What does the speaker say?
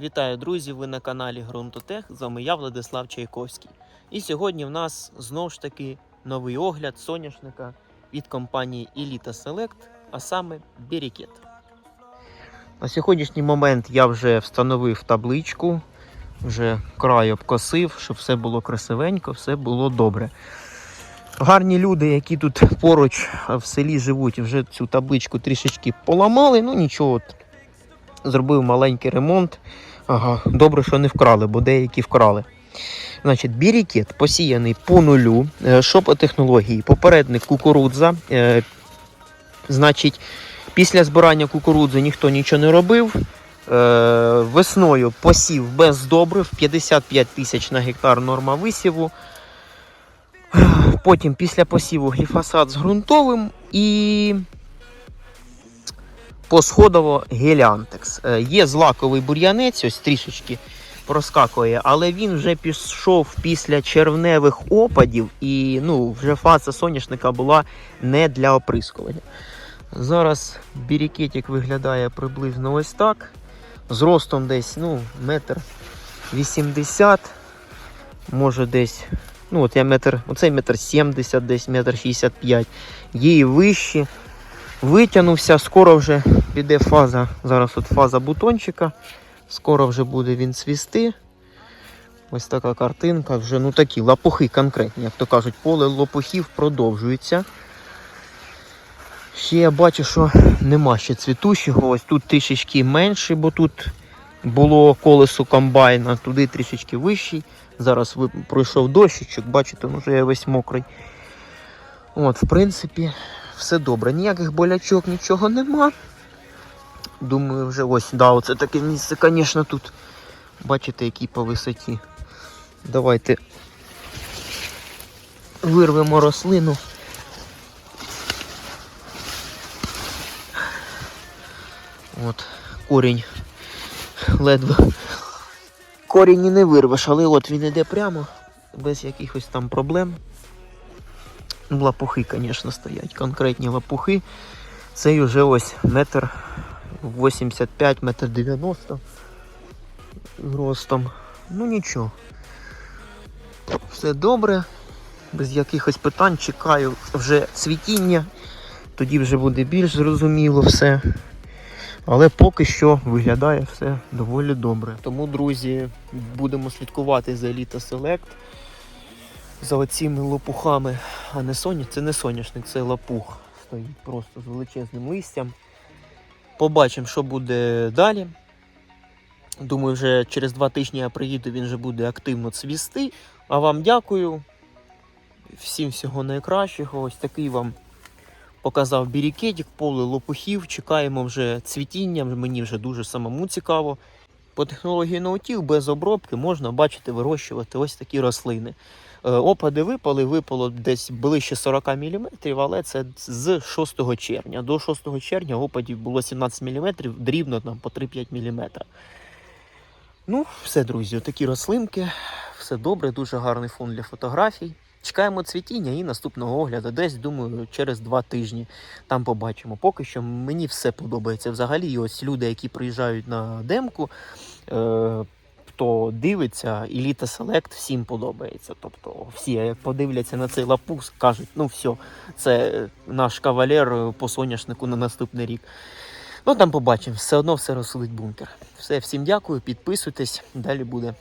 Вітаю, друзі! Ви на каналі Грунтотех. З вами я, Владислав Чайковський. І сьогодні в нас знову ж таки новий огляд соняшника від компанії Elita Select, а саме Берікет. На сьогоднішній момент я вже встановив табличку, вже край обкосив, щоб все було красивенько, все було добре. Гарні люди, які тут поруч в селі живуть, вже цю табличку трішечки поламали, ну нічого. Зробив маленький ремонт. Ага, добре, що не вкрали, бо деякі вкрали. Значить, бірікет посіяний по нулю. Е, Що по технології? Попередник кукурудза. Е, Значить, після збирання кукурудзи ніхто нічого не робив. Е, Весною посів без добрив 55 тисяч на гектар норма висіву. Потім після посіву гліфосат з ґрунтовим і посходово геліантекс. Е, Є злаковий бур'янець, ось трішечки проскакує, але він вже пішов після червневих опадів, і ну, вже фаза соняшника була не для оприскування. Зараз бірікетик виглядає приблизно ось так. З ростом десь ну, метр 80, може десь. Ну, от я метр, оцей метр 70, десь метр 65. Є і вищі. Витягнувся, скоро вже піде фаза. Зараз от фаза бутончика. Скоро вже буде він цвісти. Ось така картинка. Вже ну такі лопухи конкретні, як то кажуть, поле лопухів продовжується. Ще я бачу, що нема ще цвітущого. Ось тут трішечки менше, бо тут було колесо комбайна, туди трішечки вищий. Зараз пройшов дощичок, бачите, ну, вже я весь мокрий. От, в принципі, все добре. Ніяких болячок, нічого нема. Думаю, вже ось, да, оце таке місце, звісно, тут. Бачите, який по висоті. Давайте вирвемо рослину. От, корінь ледве. Корінь і не вирвеш, але от він іде прямо, без якихось там проблем. Лапухи, звісно, стоять. Конкретні лапухи. Цей вже ось метр 85, метр 90 ростом. Ну нічого. Все добре. Без якихось питань чекаю вже цвітіння. Тоді вже буде більш зрозуміло все. Але поки що виглядає все доволі добре. Тому, друзі, будемо слідкувати за Elite Select. За оціми лопухами. А не соня, це не соняшник, це лопух. Стоїть просто з величезним листям. Побачимо, що буде далі. Думаю, вже через два тижні я приїду, він вже буде активно цвісти. А вам дякую. Всім всього найкращого. Ось такий вам показав бірікетик, поле лопухів. Чекаємо вже цвітіння. Мені вже дуже самому цікаво. По технології ноутів без обробки можна бачити вирощувати ось такі рослини. Е, Опади випали, випало десь ближче 40 мм, але це з 6 червня. До 6 червня опадів було 17 мм, дрібно там по 3-5 мм. Ну, все, друзі, такі рослинки, все добре, дуже гарний фон для фотографій. Чекаємо цвітіння і наступного огляду. Десь, думаю, через два тижні там побачимо. Поки що мені все подобається взагалі. Ось люди, які приїжджають на демку, е, хто дивиться, Еліта Селект всім подобається. Тобто всі, як подивляться на цей лапус, кажуть: ну все, це наш кавалер по соняшнику на наступний рік. Ну там побачимо, все одно все розсудить бункер. Все, всім дякую, підписуйтесь, далі буде.